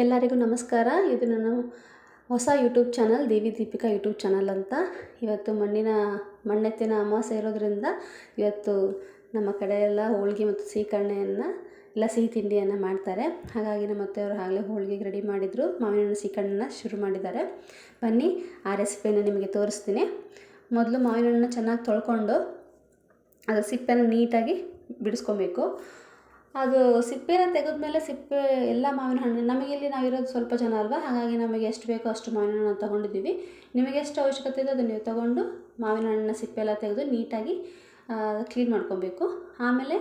ಎಲ್ಲರಿಗೂ ನಮಸ್ಕಾರ. ಇದು ನಾನು ಹೊಸ YouTube channel Devi Deepika YouTube channel ಅಂತ. ಇವತ್ತು ಮಣ್ಣಿನ, ಮಣ್ಣೆತ್ತಿನ ಅಮಾವಾಸ್ಯೆ ಇರೋದ್ರಿಂದ ಇವತ್ತು ನಮ್ಮ ಕಡೆಯೆಲ್ಲ ಹೋಳ್ಗೆ ಮತ್ತು ಸೀಕರಣೆಯನ್ನು ಎಲ್ಲ ಸಿಹಿ ತಿಂಡಿಯನ್ನು ಮಾಡ್ತಾರೆ. ಹಾಗಾಗಿ ನಮ್ಮ ಅತ್ತೆಯವರು ಆಗಲೇ ಹೋಳಿಗೆಗೆ ರೆಡಿ ಮಾಡಿದರು. ಮಾವಿನ ಹಣ್ಣು ಸೀಕರಣೆನ ಶುರು ಮಾಡಿದ್ದಾರೆ. ಬನ್ನಿ, ಆ ರೆಸಿಪಿಯನ್ನು ನಿಮಗೆ ತೋರಿಸ್ತೀನಿ. ಮೊದಲು ಮಾವಿನ ಹಣ್ಣನ್ನು ಚೆನ್ನಾಗಿ ತೊಳ್ಕೊಂಡು, ಅದರ ಸಿಪ್ಪೆನ ನೀಟಾಗಿ ಬಿಡಿಸ್ಕೊಬೇಕು. ಅದು ಸಿಪ್ಪೆನ ತೆಗೆದ್ಮೇಲೆ ಸಿಪ್ಪೆ ಎಲ್ಲ ಮಾವಿನ ಹಣ್ಣು, ನಮಗೆ ಇಲ್ಲಿ ನಾವಿರೋದು ಸ್ವಲ್ಪ ಜನ ಅಲ್ವಾ? ಹಾಗಾಗಿ ನಮಗೆ ಎಷ್ಟು ಬೇಕೋ ಅಷ್ಟು ಮಾವಿನ ಹಣ್ಣು ತೊಗೊಂಡಿದ್ದೀವಿ. ನಿಮಗೆ ಎಷ್ಟು ಅವಶ್ಯಕತೆ ಇದೆ ಅದನ್ನು ನೀವು ತೊಗೊಂಡು ಮಾವಿನ ಹಣ್ಣಿನ ಸಿಪ್ಪೆ ಎಲ್ಲ ತೆಗೆದು ನೀಟಾಗಿ ಕ್ಲೀನ್ ಮಾಡ್ಕೊಬೇಕು. ಆಮೇಲೆ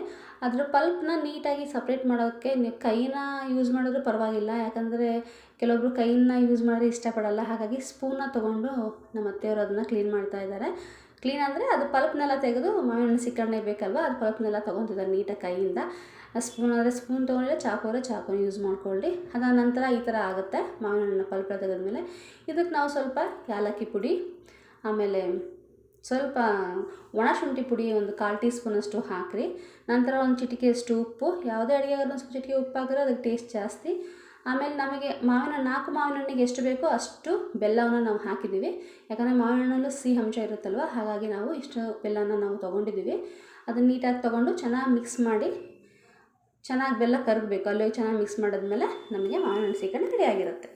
ಅದರ ಪಲ್ಪ್ನ ನೀಟಾಗಿ ಸಪ್ರೇಟ್ ಮಾಡೋಕ್ಕೆ ನೀವು ಕೈನ ಯೂಸ್ ಮಾಡಿದ್ರೂ ಪರವಾಗಿಲ್ಲ. ಯಾಕಂದರೆ ಕೆಲವೊಬ್ಬರು ಕೈನ ಯೂಸ್ ಮಾಡಿದ್ರೆ ಇಷ್ಟಪಡಲ್ಲ. ಹಾಗಾಗಿ ಸ್ಪೂನ್ನ ತೊಗೊಂಡು ನಮ್ಮ ಅತ್ತೆಯವರು ಅದನ್ನು ಕ್ಲೀನ್ ಮಾಡ್ತಾ ಇದ್ದಾರೆ. ಕ್ಲೀನ್ ಅಂದರೆ ಅದು ಪಲ್ಪ್ನೆಲ್ಲ ತೆಗೆದು ಮಾವಿನ ಸಿಕ್ಕಣ್ಣೆ ಬೇಕಲ್ವ, ಅದು ಪಲ್ಪ್ನೆಲ್ಲ ತೊಗೊತಿದ್ದಾರೆ ನೀಟಾಗಿ ಕೈಯಿಂದ. ಸ್ಪೂನ್ ಆದರೆ ಸ್ಪೂನ್ ತೊಗೊಂಡ್ರೆ ಚಾಕು ಅಂದರೆ ಚಾಕುನ ಯೂಸ್ ಮಾಡ್ಕೊಳ್ಳಿ. ಅದಾದ ನಂತರ ಈ ಥರ ಆಗುತ್ತೆ ಮಾವಿನ ಹಣ್ಣು ಪಲ್ಪ್ ತೆಗೆದ್ಮೇಲೆ. ಇದಕ್ಕೆ ನಾವು ಸ್ವಲ್ಪ ಯಾಲಕ್ಕಿ ಪುಡಿ, ಆಮೇಲೆ ಸ್ವಲ್ಪ ಒಣ ಶುಂಠಿ ಪುಡಿ ಒಂದು ಕಾಲು ಟೀ ಸ್ಪೂನಷ್ಟು ಹಾಕಿರಿ. ನಂತರ ಒಂದು ಚಿಟಿಕೆಯಷ್ಟು ಉಪ್ಪು, ಯಾವುದೇ ಅಡುಗೆ ಒಂದು ಸ್ವಲ್ಪ ಚಿಟಿಕೆ ಉಪ್ಪು ಹಾಕಿದ್ರೆ ಅದಕ್ಕೆ ಟೇಸ್ಟ್ ಜಾಸ್ತಿ. ಆಮೇಲೆ ನಮಗೆ ಮಾವಿನ ನಾಲ್ಕು ಮಾವಿನ ಹಣ್ಣಿಗೆ ಎಷ್ಟು ಬೇಕೋ ಅಷ್ಟು ಬೆಲ್ಲವನ್ನು ನಾವು ಹಾಕಿದ್ದೀವಿ. ಯಾಕಂದರೆ ಮಾವಿನ ಹಣ್ಣಲ್ಲೂ ಸಿಹಿ ಅಂಶ ಇರುತ್ತಲ್ವ? ಹಾಗಾಗಿ ನಾವು ಇಷ್ಟು ಬೆಲ್ಲನ ನಾವು ತೊಗೊಂಡಿದ್ದೀವಿ. ಅದನ್ನು ನೀಟಾಗಿ ತೊಗೊಂಡು ಚೆನ್ನಾಗಿ ಮಿಕ್ಸ್ ಮಾಡಿ ಚೆನ್ನಾಗಿ ಬೆಲ್ಲ ಕರಗಬೇಕು ಅಲ್ಲಿ ಚೆನ್ನಾಗಿ ಮಿಕ್ಸ್ ಮಾಡಿದ್ಮೇಲೆ ನಮಗೆ ಮಾವಿನ ಹಣ್ಣು ರೆಡಿ ಆಗಿರುತ್ತೆ.